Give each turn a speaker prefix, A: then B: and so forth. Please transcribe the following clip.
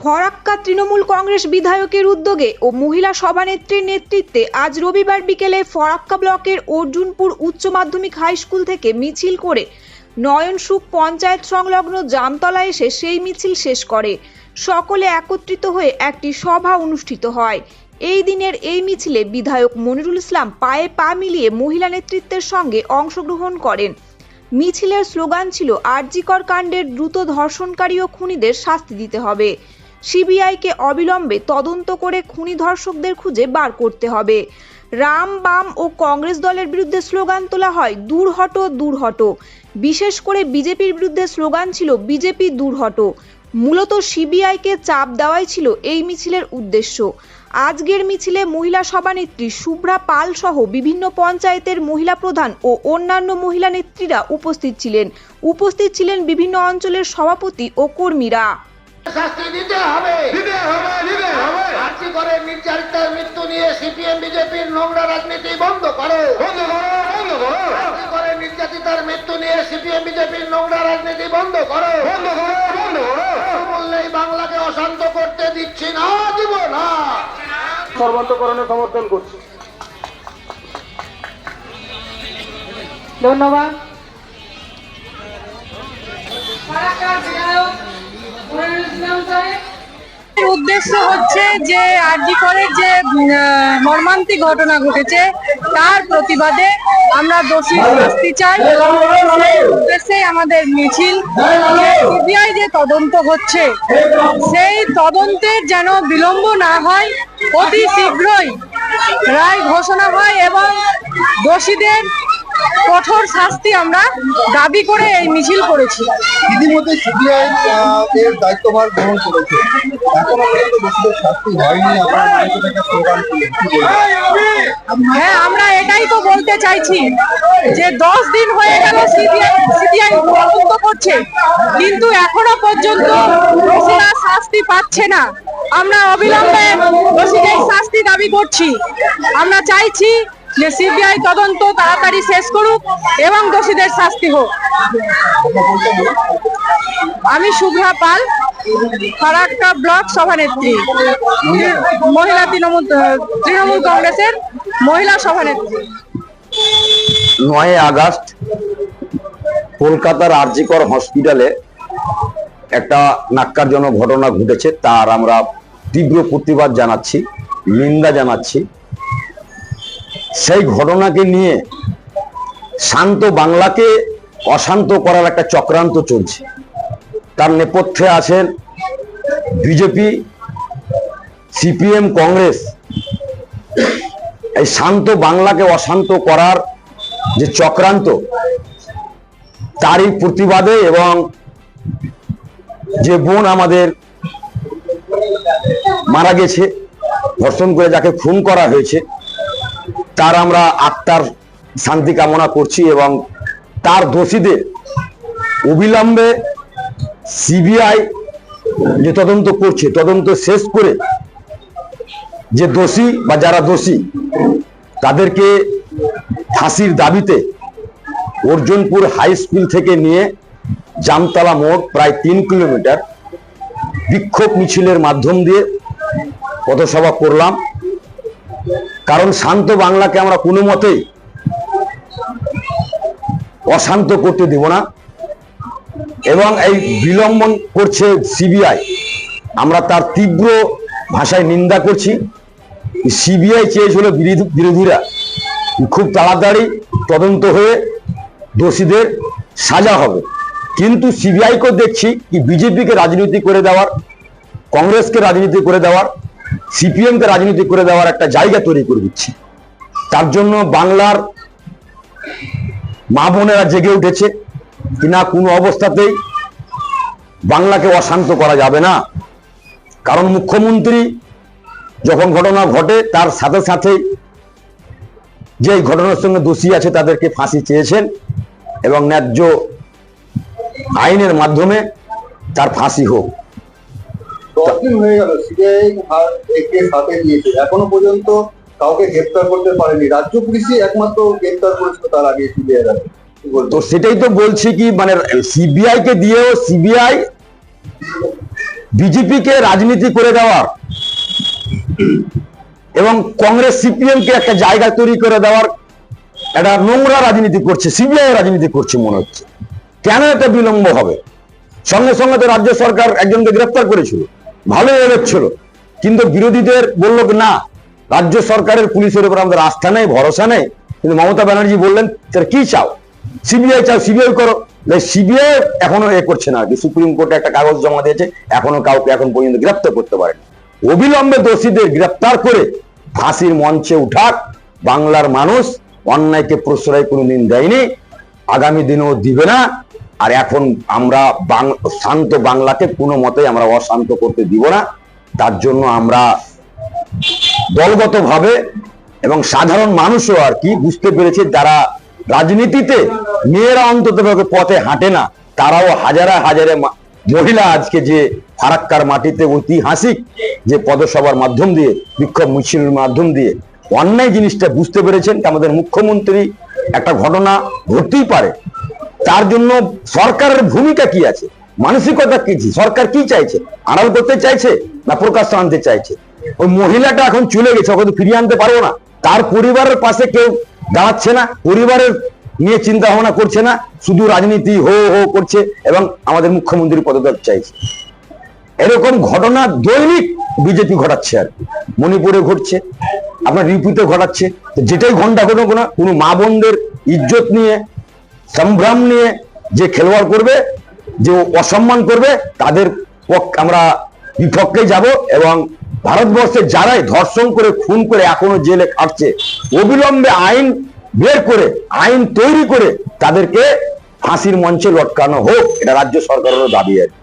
A: ফরাক্কা তৃণমূল কংগ্রেস বিধায়কের উদ্যোগে ও মহিলা সভানেত্রীর নেতৃত্বে আজ রবিবার বিকেলে ফরাক্কা ব্লকের অর্জুনপুর উচ্চ মাধ্যমিক হাই স্কুল থেকে মিছিল করে নয়নসুখ পঞ্চায়েত সংলগ্ন জামতলা এসে সেই মিছিল শেষ করে। সকলে একত্রিত হয়ে একটি সভা অনুষ্ঠিত হয়। এই দিনের এই মিছিলে বিধায়ক মনিরুল ইসলাম পায়ে পা মিলিয়ে মহিলা নেতৃত্বের সঙ্গে অংশগ্রহণ করেন। মিছিলের স্লোগান ছিল, আরজিকর কাণ্ডের দ্রুত ধর্ষণকারী ও খুনিদের শাস্তি দিতে হবে। সিবিআইকে অবিলম্বে তদন্ত করে খুনি ধর্ষকদের খুঁজে বার করতে হবে। রাম, বাম ও কংগ্রেস দলের বিরুদ্ধে স্লোগান তোলা হয় দূর হটো দূর হটো বিশেষ করে বিজেপির বিরুদ্ধে স্লোগান ছিল, বিজেপি দূর হটো মূলত সিবিআইকে চাপ দেওয়াই ছিল এই মিছিলের উদ্দেশ্য। আজকের মিছিলে মহিলা সভানেত্রী শুভ্রা পাল সহ বিভিন্ন পঞ্চায়েতের মহিলা প্রধান ও অন্যান্য মহিলা নেত্রীরা উপস্থিত ছিলেন। উপস্থিত ছিলেন বিভিন্ন অঞ্চলের সভাপতি ও কর্মীরা।
B: শাস্তি দিতে হবে।
C: দিতে হবে দিতে হবে।
B: আর্জি করে নির্যাতিতার মৃত্যু নিয়ে সিপিএম বিজেপির নোংরা রাজনীতি বন্ধ করো।
C: বন্ধ করো বন্ধ করো।
B: আর্জি করে নির্যাতিতার মৃত্যু নিয়ে সিপিএম বিজেপির নোংরা রাজনীতি বন্ধ করো।
C: বন্ধ করো বন্ধ করো।
B: বললেই বাংলাকে অশান্ত করতে দিচ্ছি না দিব না।
C: সর্বান্তকরণে সমর্থন করছি।
D: ধন্যবাদ। উদ্দেশ্য হচ্ছে যে আরজি করে যে মর্মান্তিক ঘটনা ঘটেছে, তার প্রতিবাদে আমরা দোষী শাস্তি চাই। উদ্দেশ্যে আমাদের মিছিল সিবিআই যে তদন্ত হচ্ছে, সেই তদন্তের যেন বিলম্ব না হয়, অতি শীঘ্রই রায় ঘোষণা হয় এবং দোষীদের কঠোর শাস্তি আমরা দাবি করে এই মিছিল করেছি।
E: ইতিমধ্যে সিবিআই এর দায়িত্বভার গ্রহণ করেছে। এখনও পর্যন্ত দোষীদের শাস্তি হয়নি?
D: হ্যাঁ আমরা এটাই তো বলতে চাইছি যে দশ দিন হয়ে গেল সিবিআই সিবিআই তদন্ত করছে কিন্তু এখনও পর্যন্ত দোষীরা শাস্তি পাচ্ছে না। আমরা অবিলম্বে দোষীদের শাস্তি দাবি করছি। আমরা চাইছি যে সিবিআই তদন্ত তাড়াতাড়ি শেষ করুক এবং দোষীদের শাস্তি হোক। আমি শুভ্রা পাল, ফারাক্কা ব্লক সভানেত্রী। মহিলা তৃণমূল তৃণমূল কংগ্রেসের মহিলা সভানেত্রী।
F: নয় আগস্ট কলকাতার আরজিকর হসপিটালে একটা নাক্কারজনক ঘটনা ঘটেছে, তার আমরা তীব্র প্রতিবাদ জানাচ্ছি, নিন্দা জানাচ্ছি। সেই ঘটনাকে নিয়ে শান্ত বাংলাকে অশান্ত করার একটা চক্রান্ত চলছে। তার নেপথ্যে আছেন বিজেপি, সিপিএম, কংগ্রেস। এই শান্ত বাংলাকে অশান্ত করার যে চক্রান্ত, তারই প্রতিবাদে এবং যে বোন আমাদের মারা গেছে, ধর্ষণ করে যাকে খুন করা হয়েছে তার আমরা আত্মার শান্তি কামনা করছি এবং তার দোষীদের অবিলম্বে সিবিআই যে তদন্ত করছে, তদন্ত শেষ করে যে দোষী বা যারা দোষী, তাদেরকে ফাঁসির দাবিতে অর্জুনপুর হাই স্কুল থেকে নিয়ে জামতলা মোড় প্রায় তিন কিলোমিটার বিক্ষোভ মিছিলের মাধ্যম দিয়ে পথসভা করলাম। কারণ শান্ত বাংলাকে আমরা কোনো মতেই অশান্ত করতে দেব না। এবং এই বিলম্বন করছে সিবিআই। আমরা তার তীব্র ভাষায় নিন্দা করছি। সিবিআই চেয়েছিল বিরোধী- বিরোধীরা খুব তাড়াতাড়ি তদন্ত হয়ে দোষীদের সাজা হবে। কিন্তু সিবিআইকেও দেখছি কি বিজেপিকে রাজনীতি করে দেওয়ার, কংগ্রেসকে রাজনীতি করে দেওয়ার সিপিএমকে রাজনীতি করে দেওয়ার একটা জায়গা তৈরি করে দিচ্ছে। তার জন্য বাংলার মা বোনেরা জেগে উঠেছে কিনা কোনো অবস্থাতেই বাংলাকে অশান্ত করা যাবে না। কারণ মুখ্যমন্ত্রী যখন ঘটনা ঘটে, তার সাথে সাথে যে ঘটনার সঙ্গে দোষী আছে, তাদেরকে ফাঁসি চেয়েছেন এবং ন্যায্য আইনের মাধ্যমে তার ফাঁসি হোক।
E: দশ হয়ে গেল, সিবিআই একে সাথে নিয়েছে। এখনও পর্যন্ত কাউকে গ্রেপ্তার করতে পারেনি। রাজ্য পুলিশই একমাত্র গ্রেপ্তার করেছিল তার আগে সিবিআই
F: তো সেটাই তো বলছি কি মানে সিবিআই কে দিয়েও সিবিআই বিজেপিকে রাজনীতি করে দেওয়ার এবং কংগ্রেস সিপিএম কে একটা জায়গা তৈরি করে দেওয়ার একটা নোংরা রাজনীতি করছে, সিবিআই রাজনীতি করছে মনে হচ্ছে। কেন এটা বিলম্ব হবে? সঙ্গে সঙ্গে তো রাজ্য সরকার একজনকে গ্রেফতার করেছিল। ভালোই এগোচ্ছিল। কিন্তু বিরোধীদের বলল না, রাজ্য সরকারের পুলিশের উপর আমাদের আস্থা নেই, ভরসা নেই। কিন্তু মমতা ব্যানার্জি বললেন তার কি চাও? সিবিআই চাও, সিবিআই করো। সিবিআই এখনও এ করছে না। সুপ্রিম কোর্টে একটা কাগজ জমা দিয়েছে, এখনও কাউকে এখন পর্যন্ত গ্রেফতার করতে পারেনি। অবিলম্বে দোষীদের গ্রেফতার করে ফাঁসির মঞ্চে উঠাক। বাংলার মানুষ অন্যায়কে প্রশ্রয় কোনোদিন দেয়নি। আগামী দিনেও দিবে না। আর এখন আমরা শান্ত বাংলাকে কোনো মতেই আমরা অশান্ত করতে দিব না। তার জন্য আমরা দলগতভাবে এবং সাধারণ মানুষও আর কি বুঝতে পেরেছে, যারা রাজনীতিতে মেয়েরা অন্তত পথে হাঁটে না, তারাও হাজারে হাজারে মহিলা আজকে যে ফারাক্কার মাটিতে ঐতিহাসিক যে পদসভার মাধ্যম দিয়ে, বিক্ষোভ মিছিলের মাধ্যম দিয়ে অন্যায় জিনিসটা বুঝতে পেরেছেন। আমাদের মুখ্যমন্ত্রী একটা ঘটনা ঘটতেই পারে। তার জন্য সরকারের ভূমিকা কি আছে? মানসিকতা কি সরকার কি চাইছে? আড়াল করতে চাইছে না প্রকাশ আনতে চাইছে? ওই মহিলাটা এখন চলে গেছে, ওকে ফিরিয়ে আনতে পারব না। তার পরিবারের পাশে কেউ দাঁড়াচ্ছে না, পরিবারের নিয়ে চিন্তা ভাবনা করছে না, শুধু রাজনীতি হো হো করছে এবং আমাদের মুখ্যমন্ত্রী পদত্যাগ চাইছে। এরকম ঘটনা দৈনিক বিজেপি ঘটাচ্ছে আর। মণিপুরে ঘটছে, আপনার রিপুতে ঘটাচ্ছে। যেটাই ঘণ্টা ঘটুক না কোনো মা বোনদের ইজ্জত নিয়ে সম্ভ্রম নিয়ে যে খেলোয়াড় করবে, যে অসম্মান করবে, তাদের পক্ষ আমরা বিপক্ষে যাব এবং ভারতবর্ষে যারাই ধর্ষণ করে, খুন করে এখনও জেলে খাটছে, অবিলম্বে আইন বের করে, আইন তৈরি করে তাদেরকে ফাঁসির মঞ্চে লটকানো হোক, এটা রাজ্য সরকারেরও দাবি কি।